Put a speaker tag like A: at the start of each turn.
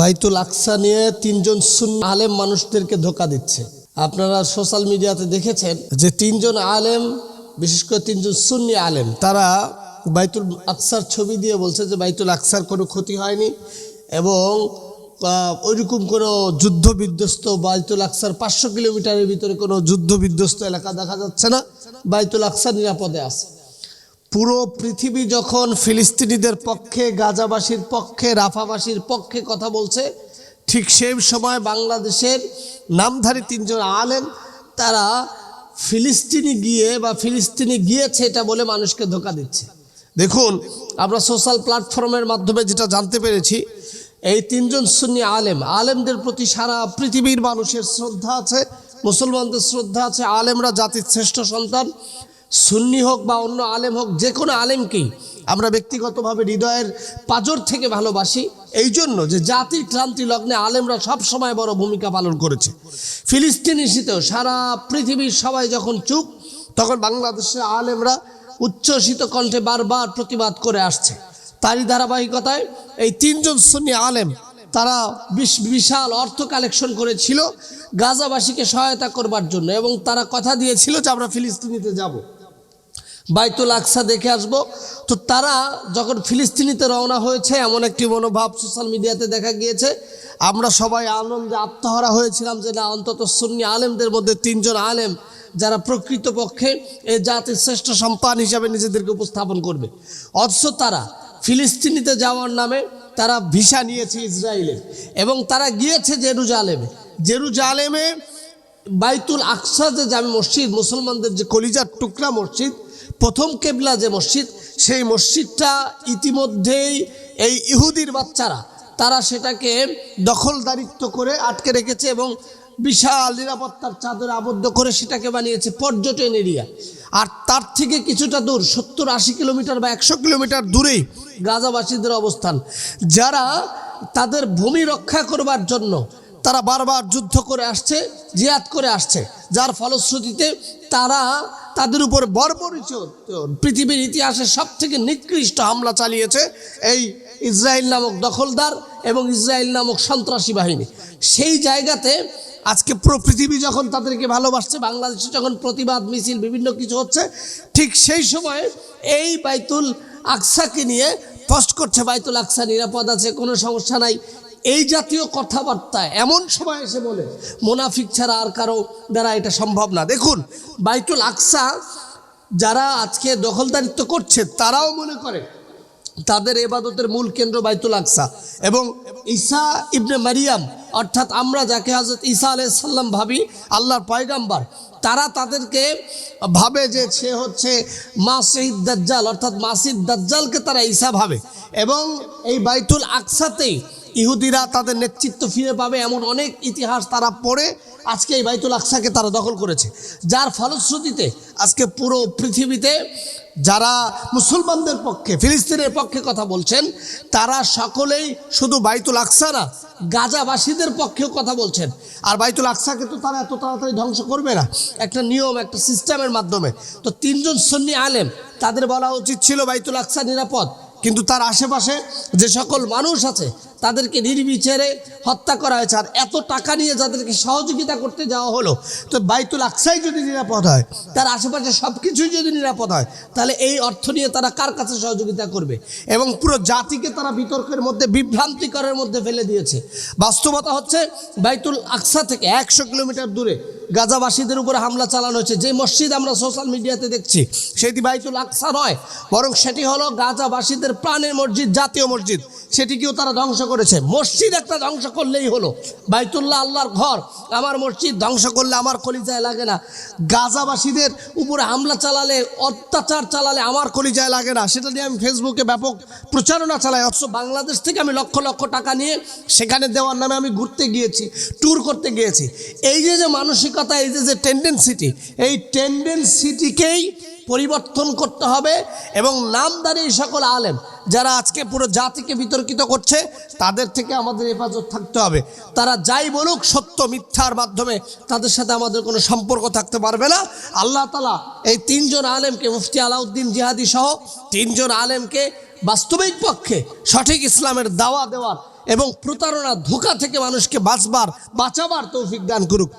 A: বাইতুল আকসা নিয়ে তিনজন সুন্নি আলেম মানুষদেরকে ধোকা দিচ্ছে। আপনারা সোশ্যাল মিডিয়াতে দেখেছেন যে তিনজন আলেম, বিশেষ করে তিনজন সুন্নি আলেম, তারা বাইতুল আকসার ছবি দিয়ে বলছে যে বাইতুল আকসার কোনো ক্ষতি হয়নি এবং ওইরকম কোনো যুদ্ধ বিধ্বস্ত বাইতুল আকসার পাঁচশো কিলোমিটারের ভিতরে কোনো যুদ্ধ বিধ্বস্ত এলাকা দেখা যাচ্ছে না। বাইতুল আকসা নিরাপদে আছে। পুরো পৃথিবী যখন ফিলিস্তিনিদের পক্ষে, গাজাবাসীর পক্ষে, রাফাবাসীর পক্ষে কথা বলছে, ঠিক সেই সময় বাংলাদেশের নামধারী তিনজন আলেম, তারা ফিলিস্তিনি গিয়ে বা ফিলিস্তিনি গিয়েছে এটা বলে মানুষকে ধোকা দিচ্ছে। দেখুন, আমরা সোশ্যাল প্ল্যাটফর্মের মাধ্যমে যেটা জানতে পেরেছি, এই তিনজন সুন্নি আলেম, আলেমদের প্রতি সারা পৃথিবীর মানুষের শ্রদ্ধা আছে, মুসলমানদের শ্রদ্ধা আছে, আলেমরা জাতির শ্রেষ্ঠ সন্তান সুন্নি হোক বা অন্য আলেম হোক, যে কোনো আলেমকেই আমরা ব্যক্তিগতভাবে হৃদয়ের পাজর থেকে ভালোবাসি। এই জন্য যে জাতির ক্রান্তি লগ্নে আলেমরা সব সময় বড় ভূমিকা পালন করেছে। ফিলিস্তিন ইস্যুতেও সারা পৃথিবীর সবাই যখন চুপ, তখন বাংলাদেশের আলেমরা উচ্ছ্বসিত কণ্ঠে বারবার প্রতিবাদ করে আসছে। তারই ধারাবাহিকতায় এই তিনজন সুন্নি আলেম, তারা বিশ- বিশাল অর্থ কালেকশন করেছিল গাজাবাসীকে সহায়তা করবার জন্য এবং তারা কথা দিয়েছিল যে আমরা ফিলিস্তিনিতে যাব। বাইতুল আকসা দেখে আসব। তো তারা যখন ফিলিস্তিনিতে রওনা হয়েছে, এমন একটি মনোভাব সোশ্যাল মিডিয়াতে দেখা গিয়েছে। আমরা সবাই আনন্দে আত্মহারা হয়েছিলাম যে না, অন্তত সুন্নি আলেমদের মধ্যে তিনজন আলেম যারা প্রকৃতপক্ষে এ জাতির শ্রেষ্ঠ সম্পান হিসাবে নিজেদেরকে উপস্থাপন করবে। অথচ তারা ফিলিস্তিনিতে যাওয়ার নামে তারা ভিসা নিয়েছে ইসরায়েলের এবং তারা গিয়েছে জেরুজালেমে। জেরুজালেমে বাইতুল আকসা যে জামি মসজিদ, মুসলমানদের যে কলিজার টুকরা মসজিদ প্রথম কেবলা যে মসজিদ, সেই মসজিদটা ইতিমধ্যেই এই ইহুদির বাচ্চারা, তারা সেটাকে দখলদারিত্ব করে আটকে রেখেছে এবং বিশাল নিরাপত্তার চাদরে আবদ্ধ করে সেটাকে বানিয়েছে পর্যটন এরিয়া। আর তার থেকে কিছুটা দূর, সত্তর আশি কিলোমিটার বা একশো কিলোমিটার দূরেই গাজাবাসীদের অবস্থান। যারা তাদের ভূমি রক্ষা করবার জন্য তারা বারবার যুদ্ধ করে আসছে জিয়াদ করে আসছে। যার ফলশ্রুতিতে তারা তাদের উপর বর্বরিত পৃথিবীর ইতিহাসে সব থেকে নিকৃষ্ট হামলা চালিয়েছে এই ইসরায়েল নামক দখলদার এবং ইসরায়েল নামক সন্ত্রাসী বাহিনী। সেই জায়গাতে আজকে পৃথিবী যখন তাদেরকে ভালোবাসছে, বাংলাদেশে যখন প্রতিবাদ, মিছিল, বিভিন্ন কিছু হচ্ছে, ঠিক সেই সময় এই বাইতুল আকসাকে নিয়ে পোস্ট করছে। বাইতুল আকসা নিরাপদ আছে, কোনো সমস্যা নাই। এই জাতীয় কথাবার্তা এমন সময় এসে বলে, মোনাফিক ছাড়া আর কারও দ্বারা এটা সম্ভব না। দেখুন, বাইতুল আকসা যারা আজকে দখলদারিত্ব করছে, তারাও মনে করে তাদের এবাদতের মূল কেন্দ্র বাইতুল আকসা। এবং ঈসা ইবনে মারিয়াম, অর্থাৎ আমরা যাকে হজরত ঈসা আলাইসাল্লাম ভাবি, আল্লাহর পয়গাম্বার, তারা তাদেরকে ভাবে যে সে হচ্ছে মাসিদ দাজ্জাল, অর্থাৎ মাসিদ দাজ্জালকে তারা ঈসা ভাবে। এবং এই বাইতুল আকসাতেই ইহুদিরা তাদের নেতৃত্ব ফিরে পাবে এমন অনেক ইতিহাস তারা পড়ে আজকে এই বাইতুল আকসাকে তারা দখল করেছে। যার ফলশ্রুতিতে আজকে পুরো পৃথিবীতে যারা মুসলমানদের পক্ষে, ফিলিস্তিনের পক্ষে কথা বলছেন, তারা সকলেই শুধু বাইতুল আকসা না, গাজাবাসীদের পক্ষেও কথা বলছেন। আর বাইতুল আকসাকে তো তারা এত তাড়াতাড়ি ধ্বংস করবে না। একটা নিয়ম, একটা সিস্টেমের মাধ্যমে। তো তিনজন সন্নি আলেম, তাদের বলা উচিত ছিল বাইতুল আকসা নিরাপদ। কিন্তু তার আশেপাশে যে সকল মানুষ আছে তাদেরকে নির্বিচারে হত্যা করা হয়েছে। আর এত টাকা নিয়ে যাদেরকে সহযোগিতা করতে যাওয়া হলো, তো বাইতুল আকসাই যদি নিরাপদ হয়, তার আশেপাশে সব কিছুই যদি নিরাপদ হয়, তাহলে এই অর্থ নিয়ে তারা কার কাছে সহযোগিতা করবে? এবং পুরো জাতিকে তারা বিতর্কের মধ্যে, বিভ্রান্তিকরের মধ্যে ফেলে দিয়েছে। বাস্তবতা হচ্ছে, বাইতুল আকসা থেকে একশো কিলোমিটার দূরে গাজাবাসীদের উপরে হামলা চালানো হয়েছে। যে মসজিদ আমরা সোশ্যাল মিডিয়াতে দেখছি, সেটি বাইতুল আকসা নয়, বরং সেটি হলো গাজাবাসীদের প্রাণের মসজিদ, জাতীয় মসজিদ। সেটিকেও তারা ধ্বংস করেছে। মসজিদ একটা ধ্বংস করলেই হলো। বাইতুল্লাহ আল্লাহর ঘর, আমার মসজিদ ধ্বংস করলে আমার কলিজায় লাগে না। গাজাবাসীদের উপরে হামলা চালালে, অত্যাচার চালালে আমার কলিজায় লাগে না। সেটা নিয়ে আমি ফেসবুকে ব্যাপক প্রচারণা চালাই। অথচ বাংলাদেশ থেকে আমি লক্ষ লক্ষ টাকা নিয়ে সেখানে দেওয়ার নামে আমি ঘুরতে গিয়েছি ট্যুর করতে গিয়েছি। এই যে যে মানসিকতা এই যে টেন্ডেন্সিটি এই টেন্ডেন্সিটিকেই পরিবর্তন করতে হবে এবং নামদারি সকল আলেম যারা আজকে পুরো জাতিকে বিতর্কিত করছে, তাদের থেকে আমাদের হেফাজত থাকতে হবে। তারা যাই বলুক, সত্য, মিথ্যার মাধ্যমে তাদের সাথে আমাদের কোনো সম্পর্ক থাকতে পারবে না। আল্লাহ তালা এই তিনজন আলেমকে, মুফতি আলাউদ্দিন জিহাদি সহ তিনজন আলেমকে বাস্তবিক পক্ষে সঠিক ইসলামের দাওয়া দেওয়ার এবং প্রতারণা ধোকা থেকে মানুষকে বাঁচবার, বাঁচাবার তৌফিক দান করুক।